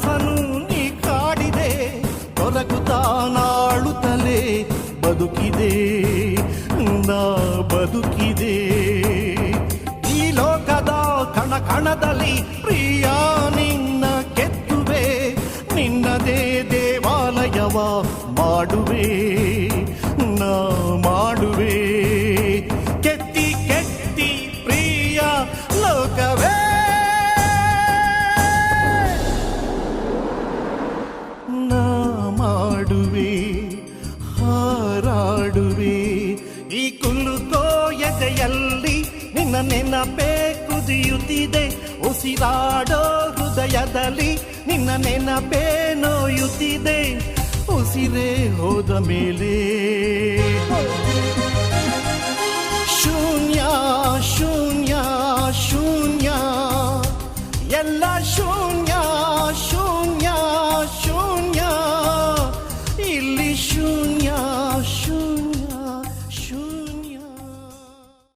ಕನಸನು ನೀ ಕಾಡಿದೆ ತೊರಗುತ್ತಾನಾಳುತ್ತಲೇ ಬದುಕಿದೆ, ನಾ ಬದುಕಿದೆ. ಈ ಲೋಕದ ಕಣ ಕಣದಲ್ಲಿ ಪ್ರಿಯ ನಿನ್ನ ಕೆತ್ತುವೆ, ನಿನ್ನದೇ ದೇವಾಲಯವ ಮಾಡುವೆ, ನಾ ನಿನ್ನ ನೆನಪೇ ಕುದಿಯುತ್ತಿದೆ ಉಸಿರಾಡೋ ಹೃದಯದಲ್ಲಿ ನಿನ್ನ ನೆನಪೇ ನೋಯುತ್ತಿದೆ ಉಸಿರೇ ಹೋದ ಮೇಲೆ ಶೂನ್ಯ ಶೂನ್ಯ ಶೂನ್ಯ. ಎಲ್ಲ ಶೂನ್ಯ ಶೂನ್ಯ ಶೂನ್ಯ. ಇಲ್ಲಿ ಶೂನ್ಯ.